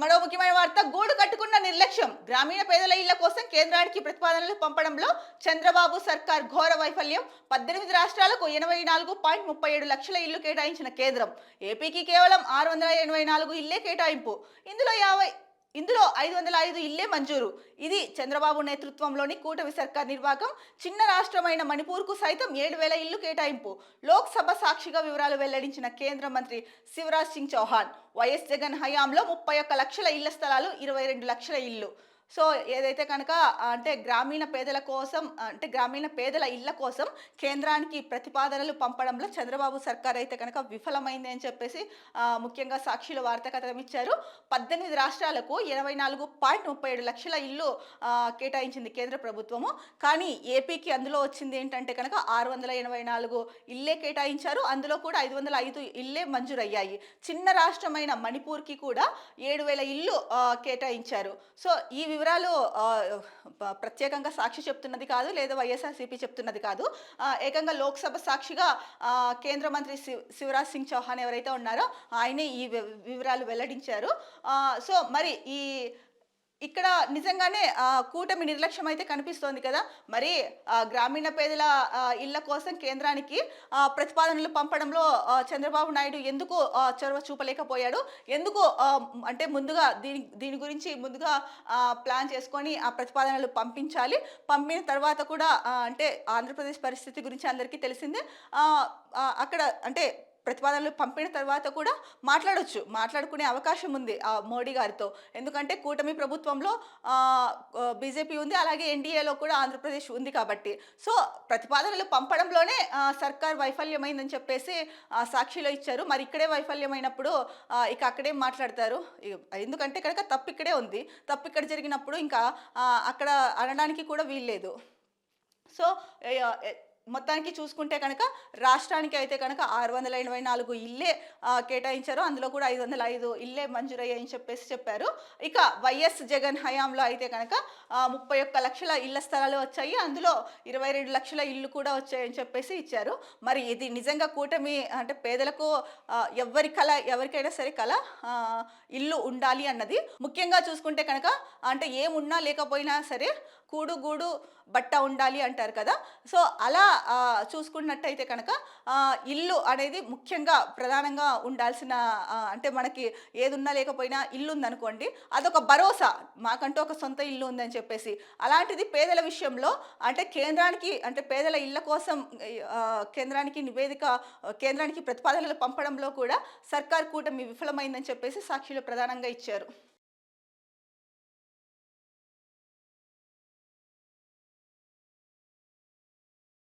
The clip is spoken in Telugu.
మరో ముఖ్యమైన వార్త గూడు కట్టుకున్న నిర్లక్ష్యం. గ్రామీణ పేదల ఇళ్ళ కోసం కేంద్రానికి ప్రతిపాదనలు పంపడంలో చంద్రబాబు సర్కార్ ఘోర వైఫల్యం. పద్దెనిమిది రాష్ట్రాలకు ఎనభై నాలుగు పాయింట్ ముప్పై ఏడు లక్షల ఇళ్ళు కేటాయించిన కేంద్రం. ఏపీకి కేవలం ఆరు వందల ఎనభై నాలుగు ఇల్లే కేటాయింపు. ఇందులో యాభై ఇందులో ఐదు వందల ఐదు ఇల్లే మంజూరు. ఇది చంద్రబాబు నేతృత్వంలోని కూటమి సర్కార్ నిర్వాహకం చిన్న రాష్ట్రమైన మణిపూర్కు సైతం ఏడు వేల ఇల్లు కేటాయింపు. లోక్సభ సాక్షిగా వివరాలు వెల్లడించిన కేంద్ర మంత్రి శివరాజ్ సింగ్ చౌహాన్ వైఎస్ జగన్ హయాంలో ముప్పై ఒక్క లక్షల ఇళ్ళ స్థలాలు ఇరవై రెండు లక్షల ఇల్లు. సో ఏదైతే కనుక అంటే గ్రామీణ పేదల కోసం అంటే గ్రామీణ పేదల ఇళ్ళ కోసం కేంద్రానికి ప్రతిపాదనలు పంపడంలో చంద్రబాబు సర్కార్ అయితే కనుక విఫలమైంది అని చెప్పేసి ముఖ్యంగా సాక్షిలో వార్తా కథనం ఇచ్చారు. పద్దెనిమిది రాష్ట్రాలకు ఎనభై నాలుగు పాయింట్ ముప్పై ఏడు లక్షల ఇల్లు కేటాయించింది కేంద్ర ప్రభుత్వము. కానీ ఏపీకి అందులో వచ్చింది ఏంటంటే కనుక ఆరు వందల ఎనభై నాలుగు ఇల్లే కేటాయించారు. అందులో కూడా ఐదు వందల ఐదు ఇల్లే మంజూరయ్యాయి. చిన్న రాష్ట్రమైన మణిపూర్కి కూడా ఏడు వేల ఇల్లు కేటాయించారు. సో ఈ వివరాలు ప్రత్యేకంగా సాక్షి చెప్తున్నది కాదు లేదా వైఎస్ఆర్సీపీ చెప్తున్నది కాదు. ఏకంగా లోక్సభ సాక్షిగా కేంద్ర మంత్రి శివరాజ్ సింగ్ చౌహాన్ ఎవరైతే ఉన్నారో ఆయనే ఈ వి- వివరాలు వెల్లడించారు. సో మరి ఈ ఇక్కడ నిజంగానే కూటమి నిర్లక్ష్యం అయితే కనిపిస్తోంది కదా? మరి గ్రామీణ పేదల ఇళ్ళ కోసం కేంద్రానికి ప్రతిపాదనలు పంపడంలో చంద్రబాబు నాయుడు ఎందుకు చొరవ చూపలేకపోయాడు? ఎందుకు అంటే ముందుగా దీని దీని గురించి ముందుగా ప్లాన్ చేసుకొని ఆ ప్రతిపాదనలు పంపించాలి? పంపిన తర్వాత కూడా అంటే ఆంధ్రప్రదేశ్ పరిస్థితి గురించి అందరికీ తెలిసిందే. అక్కడ అంటే ప్రతిపాదనలు పంపిన తర్వాత కూడా మాట్లాడొచ్చు. మాట్లాడుకునే అవకాశం ఉంది ఆ మోడీ గారితో. ఎందుకంటే కూటమి ప్రభుత్వంలో బీజేపీ ఉంది అలాగే ఎన్డీఏలో కూడా ఆంధ్రప్రదేశ్ ఉంది కాబట్టి. సో ప్రతిపాదనలు పంపడంలోనే సర్కార్ వైఫల్యమైందని చెప్పేసి సాక్షిలో ఇచ్చారు. మరి ఇక్కడే వైఫల్యమైనప్పుడు ఇక అక్కడే మాట్లాడతారు. ఎందుకంటే కనుక తప్పు ఇక్కడే ఉంది. తప్పు ఇక్కడ జరిగినప్పుడు ఇంకా అక్కడ అనడానికి కూడా వీల్లేదు. సో మొత్తానికి చూసుకుంటే కనుక రాష్ట్రానికి అయితే కనుక ఆరు వందల ఎనభై నాలుగు ఇల్లే కేటాయించారు. అందులో కూడా ఐదు వందల ఐదు ఇల్లే మంజూరయ్యాయని చెప్పేసి చెప్పారు. ఇక వైఎస్ జగన్ హయాంలో అయితే కనుక ముప్పై ఒక్క లక్షల ఇళ్ళ స్థలాలు వచ్చాయి. అందులో ఇరవై రెండు లక్షల ఇల్లు కూడా వచ్చాయని చెప్పేసి ఇచ్చారు. మరి ఇది నిజంగా కూటమి అంటే పేదలకు ఎవరి కళ ఎవరికైనా సరే కళ ఇల్లు ఉండాలి అన్నది. ముఖ్యంగా చూసుకుంటే కనుక అంటే ఏమున్నా లేకపోయినా సరే కూడు గూడు బట్ట ఉండాలి అంటారు కదా. సో అలా చూసుకున్నట్టయితే కనుక ఇల్లు అనేది ముఖ్యంగా ప్రధానంగా ఉండాల్సిన అంటే మనకి ఏది ఉన్నా లేకపోయినా ఇల్లు ఉందనుకోండి అదొక భరోసా మాకంటూ ఒక సొంత ఇల్లు ఉందని చెప్పేసి. అలాంటిది పేదల విషయంలో అంటే కేంద్రానికి అంటే పేదల ఇళ్ళ కోసం కేంద్రానికి నివేదిక కేంద్రానికి ప్రతిపాదనలు పంపడంలో కూడా సర్కార్ కూటమి విఫలమైందని చెప్పేసి సాక్షులు ప్రధానంగా ఇచ్చారు.